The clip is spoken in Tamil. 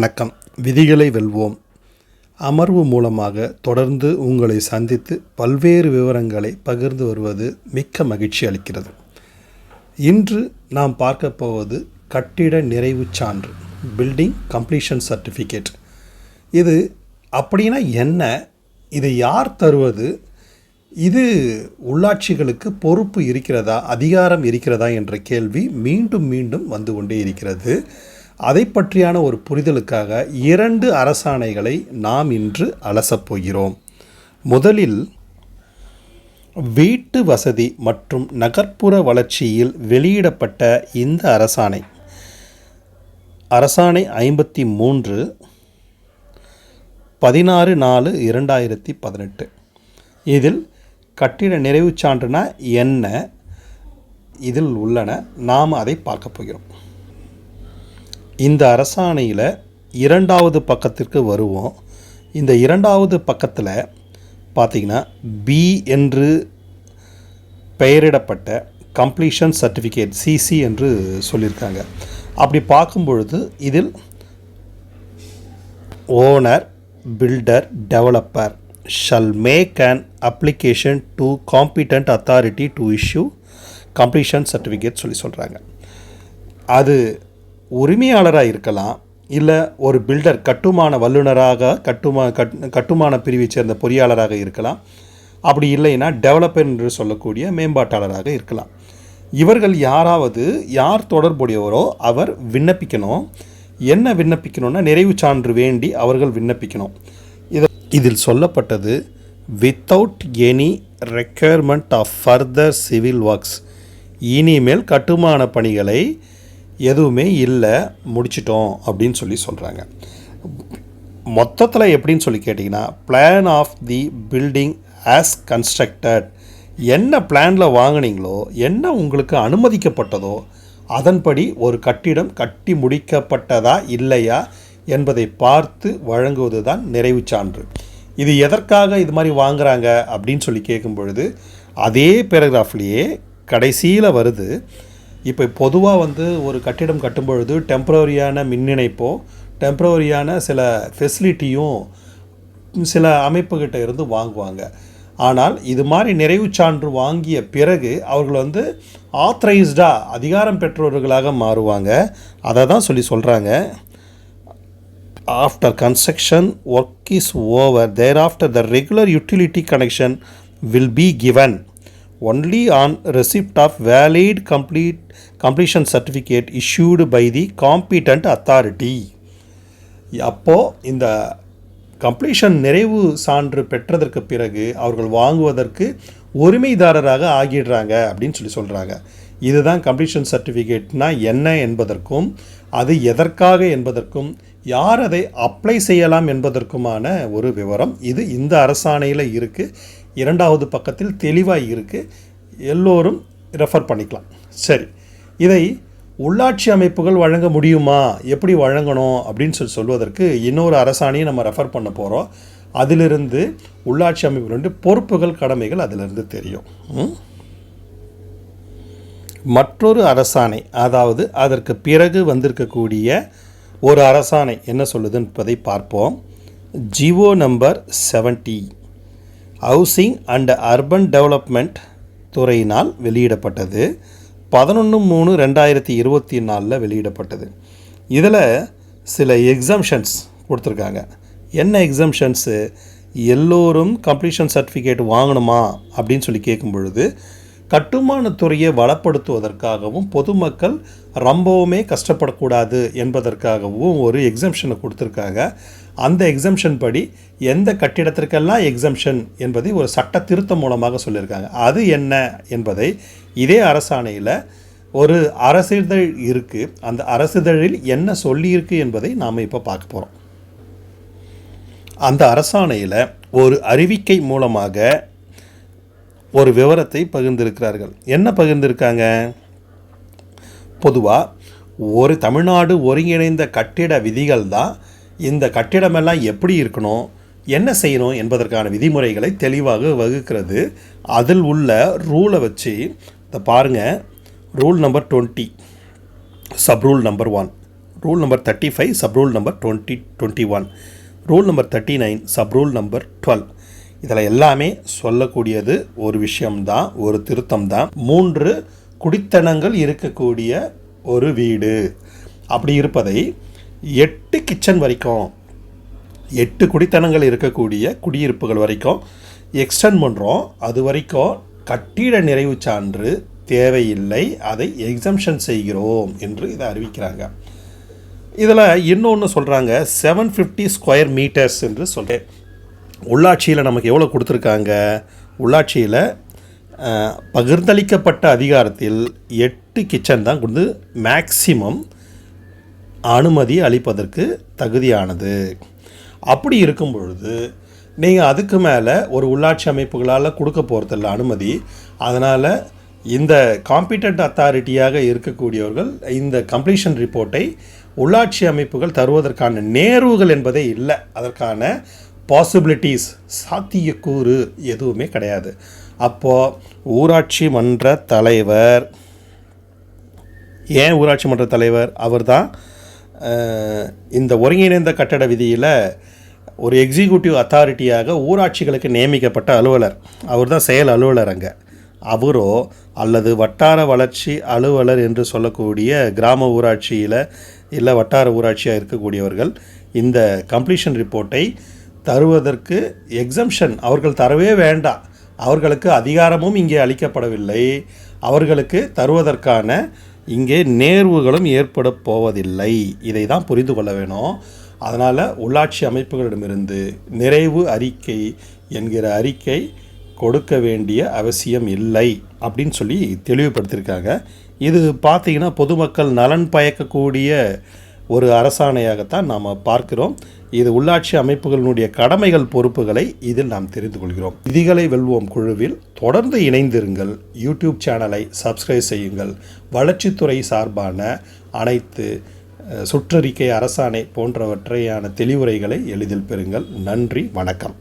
வணக்கம். விதிகளை வெல்வோம். அமர்வு மூலமாக தொடர்ந்து உங்களை சந்தித்து பல்வேறு விவரங்களை பகிர்ந்து வருவது மிக்க மகிழ்ச்சி அளிக்கிறது. இன்று நாம் பார்க்க போவது கட்டிட நிறைவுச் சான்று பில்டிங் கம்ப்ளீஷன் சர்டிஃபிகேட் இது அப்படின்னா என்ன? இதை யார் தருவது? இது உள்ளாட்சிகளுக்கு பொறுப்பு இருக்கிறதா? அதிகாரம் இருக்கிறதா? என்ற கேள்வி மீண்டும் மீண்டும் வந்து கொண்டே இருக்கிறது. அதை பற்றியான ஒரு புரிதலுக்காக இரண்டு அரசாணைகளை நாம் இன்று அலசப் போகிறோம். முதலில் வீட்டு வசதி மற்றும் நகர்ப்புற வளர்ச்சியில் வெளியிடப்பட்ட இந்த அரசாணை. அரசாணை ஐம்பத்தி மூன்று பதினாறு நாலு இரண்டாயிரத்தி பதினெட்டு. இதில் கட்டிட நிறைவுச் சான்றுனா என்ன? இதில் உள்ளன. நாம் அதை பார்க்க போகிறோம். இந்த அரசாணையில் இரண்டாவது பக்கத்திற்கு வருவோம். இந்த இரண்டாவது பக்கத்தில் பார்த்தீங்கன்னா பி என்று பெயரிடப்பட்ட கம்ப்ளீஷன் சர்டிஃபிகேட் சிசி என்று சொல்லியிருக்காங்க. அப்படி பார்க்கும் பொழுது இதில் owner builder developer shall make an application to competent authority to issue completion certificate சொல்லி சொல்கிறாங்க அது உரிமையாளராக இருக்கலாம் இல்லை ஒரு பில்டர் கட்டுமான வல்லுநராக கட்டுமா கட் கட்டுமான பிரிவைச் சேர்ந்த பொறியாளராக இருக்கலாம். அப்படி இல்லைன்னா டெவலப்பர் என்று சொல்லக்கூடிய மேம்பாட்டாளராக இருக்கலாம். இவர்கள் யாராவது யார் தொடர்புடையவரோ அவர் விண்ணப்பிக்கணும். என்ன விண்ணப்பிக்கணும்னா நிறைவு சான்று வேண்டி அவர்கள் விண்ணப்பிக்கணும். இது இதில் சொல்லப்பட்டது without any requirement of further civil works இனிமேல் கட்டுமான பணிகளை எதுவுமே இல்லை முடிச்சிட்டோம் அப்படின்னு சொல்லி சொல்கிறாங்க மொத்தத்தில் எப்படின்னு சொல்லி கேட்டிங்கன்னா plan of the building as constructed என்ன பிளானில் வாங்கினீங்களோ என்ன உங்களுக்கு அனுமதிக்கப்பட்டதோ அதன்படி ஒரு கட்டிடம் கட்டி முடிக்கப்பட்டதா இல்லையா என்பதை பார்த்து வழங்குவது தான் நிறைவு சான்று. இது எதற்காக இது மாதிரி வாங்குறாங்க அப்படின்னு சொல்லி கேட்கும் பொழுது அதே பேராகிராஃப்லேயே கடைசியில் வருது இப்போ பொதுவாக வந்து ஒரு கட்டிடம் கட்டும்பொழுது டெம்ப்ரவரியான மின் இணைப்போ டெம்ப்ரவரியான சில ஃபெசிலிட்டியும் சில அமைப்புகிட்ட இருந்து வாங்குவாங்க. ஆனால் இது மாதிரி நிறைவு சான்று வாங்கிய பிறகு அவர்கள் வந்து ஆத்தரைஸ்டாக அதிகாரம் பெற்றவர்களாக மாறுவாங்க. அதை தான் சொல்லி சொல்கிறாங்க after construction work is over thereafter the regular utility connection will be given only on receipt of valid complete completion certificate issued by the competent authority அப்போது இந்த கம்ப்ளீஷன் நிறைவு சான்று பெற்றதற்கு பிறகு அவர்கள் வாங்குவதற்கு உரிமைதாரராக ஆகிடுறாங்க அப்படின்னு சொல்லி சொல்கிறாங்க இதுதான் கம்ப்ளீஷன் சர்டிஃபிகேட்னா என்ன என்பதற்கும் அது எதற்காக என்பதற்கும் யார் அதை அப்ளை செய்யலாம் என்பதற்குமான ஒரு விவரம் இது இந்த அரசாணையில் இருக்குது இரண்டாவது பக்கத்தில் தெளிவாக இருக்குது எல்லோரும் ரெஃபர் பண்ணிக்கலாம். சரி. இதை உள்ளாட்சி அமைப்புகள் வழங்க முடியுமா? எப்படி வழங்கணும்? அப்படின்னு சொல்லி சொல்வதற்கு இன்னொரு அரசாணையை நம்ம ரெஃபர் பண்ண போகிறோம் அதிலிருந்து உள்ளாட்சி அமைப்புகளுடைய பொறுப்புகள் கடமைகள் அதிலிருந்து தெரியும். ம்? மற்றொரு அரசாணை அதாவது அதற்கு பிறகு வந்திருக்கக்கூடிய ஒரு அரசாணை என்ன சொல்லுது என்பதை பார்ப்போம். GO number seventy housing and urban development துறையினால் வெளியிடப்பட்டது. பதினொன்று மூணு ரெண்டாயிரத்தி இருபத்தி நாலில் வெளியிடப்பட்டது. இதில் சில எக்ஸம்ஷன்ஸ் கொடுத்துருக்காங்க. என்ன எக்ஸம்ஷன்ஸு எல்லோரும் கம்ப்ளீஷன் சர்டிஃபிகேட் வாங்கணுமா? அப்படின்னு சொல்லி கேட்கும் பொழுது கட்டுமானத்துறையை வளப்படுத்துவதற்காகவும் பொதுமக்கள் ரொம்பவுமே கஷ்டப்படக்கூடாது என்பதற்காகவும் ஒரு எக்ஸம்ஷனை கொடுத்துருக்காங்க. அந்த எக்ஸம்ஷன் படி எந்த கட்டிடத்திற்கெல்லாம் எக்ஸம்ஷன் என்பதை ஒரு சட்ட திருத்தம் மூலமாக சொல்லியிருக்காங்க. அது என்ன என்பதை இதே அரசாணையில் ஒரு அரசிதழ் இருக்குது அந்த அரசிதழில் என்ன சொல்லியிருக்கு என்பதை நாம் இப்போ பார்க்க போகிறோம் அந்த அரசாணையில் ஒரு அறிவிக்கை மூலமாக ஒரு விவரத்தை பகிர்ந்திருக்கிறார்கள். என்ன பகிர்ந்திருக்காங்க? பொதுவாக ஒரு தமிழ்நாடு ஒருங்கிணைந்த கட்டிட விதிகள் தான் இந்த கட்டிடமெல்லாம் எப்படி இருக்கணும் என்ன செய்யணும் என்பதற்கான விதிமுறைகளை தெளிவாக வகுக்கிறது. அதில் உள்ள ரூலை வச்சு இதை பாருங்கள் rule number twenty sub rule number one. Rule number thirty five sub rule number twenty twenty one. Rule number thirty nine sub rule number twelve. இதில் எல்லாமே சொல்லக்கூடியது ஒரு விஷயம்தான் ஒரு திருத்தம் தான் மூன்று குடித்தனங்கள் இருக்கக்கூடிய ஒரு வீடு. அப்படி இருப்பதை எட்டு கிச்சன் வரைக்கும் எட்டு குடித்தனங்கள் இருக்கக்கூடிய குடியிருப்புகள் வரைக்கும் எக்ஸ்டெண்ட் பண்ணுறோம் அது வரைக்கும் கட்டிட நிறைவு சான்று தேவையில்லை அதை எக்ஸம்ஷன் செய்கிறோம் என்று இதை அறிவிக்கிறாங்க. இதில் இன்னொன்று சொல்கிறாங்க செவன் ஃபிஃப்டி ஸ்கொயர் மீட்டர்ஸ் என்று சொல்கிறேன் உள்ளாட்சியில் நமக்கு எவ்வளோ கொடுத்துருக்காங்க? உள்ளாட்சியில் பகிர்ந்தளிக்கப்பட்ட அதிகாரத்தில் எட்டு கிச்சன் தான் கொடுத்து மேக்சிமம் அனுமதி அளிப்பதற்கு தகுதியானது. அப்படி இருக்கும் பொழுது நீங்கள் அதுக்கு மேலே ஒரு உள்ளாட்சி அமைப்புகளால் கொடுக்க போகிறதில்ல அனுமதி. அதனால் இந்த காம்பிட்டன்ட் அத்தாரிட்டியாக இருக்கக்கூடியவர்கள் இந்த கம்ப்ளீஷன் ரிப்போர்ட்டை உள்ளாட்சி அமைப்புகள் தருவதற்கான நேர்வுகள் என்பதே இல்லை. அதற்கான பாசிபிலிட்டிஸ் சாத்தியக்கூறு எதுவுமே கிடையாது. அப்போது ஊராட்சி மன்ற தலைவர் ஏன் ஊராட்சி மன்ற தலைவர்? அவர்தான் தான் இந்த ஒருங்கிணைந்த கட்டட விதியில் ஒரு எக்ஸிக்யூட்டிவ் அத்தாரிட்டியாக ஊராட்சிகளுக்கு நியமிக்கப்பட்ட அலுவலர். அவர் தான் செயல் அலுவலர் அங்கே. அவரோ அல்லது வட்டார வளர்ச்சி அலுவலர் என்று சொல்லக்கூடிய கிராம ஊராட்சியில் இல்லை வட்டார ஊராட்சியாக இருக்கக்கூடியவர்கள் இந்த கம்ப்ளீஷன் ரிப்போர்ட்டை தருவதற்கு எக்ஸம்ஷன் அவர்கள் தரவே வேண்டாம். அவர்களுக்கு அதிகாரமும் இங்கே அளிக்கப்படவில்லை. அவர்களுக்கு தருவதற்கான இங்கே நேர்வுகளும் ஏற்பட போவதில்லை. இதை தான் புரிந்து கொள்ள வேணும். அதனால் உள்ளாட்சி அமைப்புகளிடமிருந்து நிறைவு அறிக்கை என்கிற அறிக்கை கொடுக்க வேண்டிய அவசியம் இல்லை அப்படின்னு சொல்லி தெளிவுபடுத்தியிருக்காங்க. இது பார்த்தீங்கன்னா பொதுமக்கள் நலன் பயக்கக்கூடிய ஒரு அரசாணையாகத்தான் நாம் பார்க்கிறோம். இது உள்ளாட்சி அமைப்புகளினுடைய கடமைகள் பொறுப்புகளை இதில் நாம் தெரிந்து கொள்கிறோம். விதிகளை வெல்வோம் குழுவில். தொடர்ந்து இணைந்திருங்கள். யூடியூப் சேனலை சப்ஸ்கிரைப் செய்யுங்கள். வளர்ச்சித்துறை சார்பான அனைத்து சுற்றறிக்கை அரசாணை போன்றவற்றையான தெளிவுரைகளை எளிதில் பெறுங்கள். நன்றி. வணக்கம்.